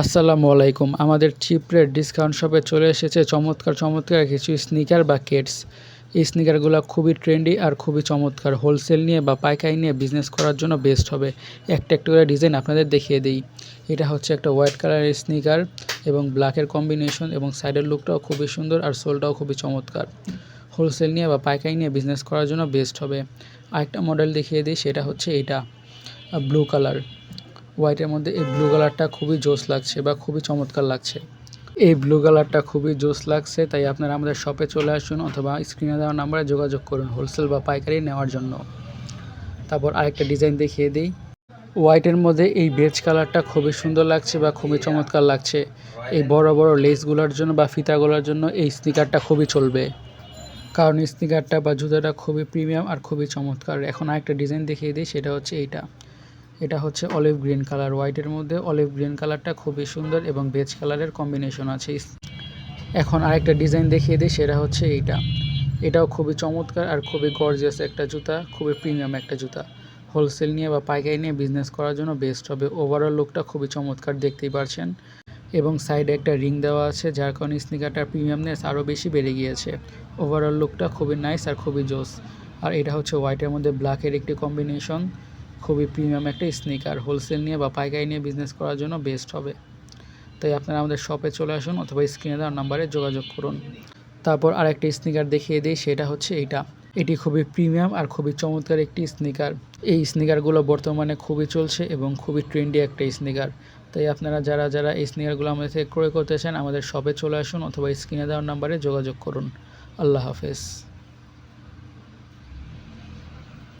আসসালামু আলাইকুম। আমাদের রেট ডিসকাউন্ট শপে চলে এসেছে চমৎকার চমৎকার কিছু স্নিকার বা কেটস এই স্নিকারগুলো খুবই ট্রেন্ডি আর খুবই চমৎকার। হোলসেল নিয়ে বা পাইকারি নিয়ে বিজনেস করার জন্য বেস্ট হবে। একটা একটা করে ডিজাইন আপনাদের দেখিয়ে দিই। এটা হচ্ছে একটা হোয়াইট কালারের স্নিকার এবং ব্ল্যাকের কম্বিনেশন এবং সাইডের লুকটাও খুবই সুন্দর আর সোলটাও খুবই চমৎকার। হোলসেল নিয়ে বা পাইকারি নিয়ে বিজনেস করার জন্য বেস্ট হবে। আরেকটা মডেল দেখিয়ে দিই, সেটা হচ্ছে এটা ব্লু কালার হোয়াইটের মধ্যে এই ব্লু কালারটা খুবই জোস লাগছে বা খুবই চমৎকার লাগছে। এই ব্লু কালারটা খুবই জোস লাগছে, তাই আপনারা আমাদের শপে চলে আসুন অথবা স্ক্রিনে দেওয়া নাম্বারে যোগাযোগ করুন হোলসেল বা পাইকারি নেওয়ার জন্য। তারপর আরেকটা ডিজাইন দেখিয়ে দিই। হোয়াইটের মধ্যে এই বেজ কালারটা খুবই সুন্দর লাগছে বা খুবই চমৎকার লাগছে। এই বড় বড় লেসগুলোর জন্য বা ফিতাগুলোর জন্য এই স্নিকারটা খুবই চলবে। কারণ স্নিকারটা বা জুতাটা খুবই প্রিমিয়াম আর খুবই চমৎকার। এখন আরেকটা ডিজাইন দেখিয়ে দিই, সেটা হচ্ছে এইটা। এটা হচ্ছে অলিভ গ্রিন কালার হোয়াইটের মধ্যে অলিভ গ্রিন কালারটা খুবই সুন্দর এবং বেজ কালারের কম্বিনেশন আছে। এখন আরেকটা ডিজাইন দেখিয়ে দিই, সেটা হচ্ছে এইটা। এটাও খুবই চমৎকার আর খুবই গর্জিয়াস একটা জুতা, খুবই প্রিমিয়াম একটা জুতা। হোলসেল নিয়ে বা পাইকারি নিয়ে বিজনেস করার জন্য বেস্ট হবে। ওভারঅল লুকটা খুবই চমৎকার, দেখতেই পারছেন। এবং সাইডে একটা রিং দেওয়া আছে, যার কারণে স্নিকারটার প্রিমিয়ামনেস আরও বেশি বেড়ে গিয়েছে। ওভারঅল লুকটা খুবই নাইস আর খুবই জোস। আর এটা হচ্ছে হোয়াইটের মধ্যে ব্ল্যাকের একটি কম্বিনেশন খুবই প্রিমিয়াম একটা স্নিকার হোলসেল নিয়ে বা পাইকারি নিয়ে বিজনেস করার জন্য বেস্ট হবে। তাই আপনারা আমাদের শপে চলে আসুন অথবা স্ক্রিনে দেওয়ার নাম্বারে যোগাযোগ করুন। তারপর আর আরেকটি স্নিকার দেখিয়ে দিই, সেটা হচ্ছে এইটা এটি খুবই প্রিমিয়াম আর খুবই চমৎকার একটি স্নিকার এই স্নিকারগুলো বর্তমানে খুবই চলছে এবং খুবই ট্রেন্ডি একটা স্নিকার তাই আপনারা যারা যারা এই স্নিকারগুলো আমাদের থেকে ক্রয় করতে চান, আমাদের শপে চলে আসুন অথবা স্ক্রিনে দেওয়ার নাম্বারে যোগাযোগ করুন। আল্লাহ হাফেজ।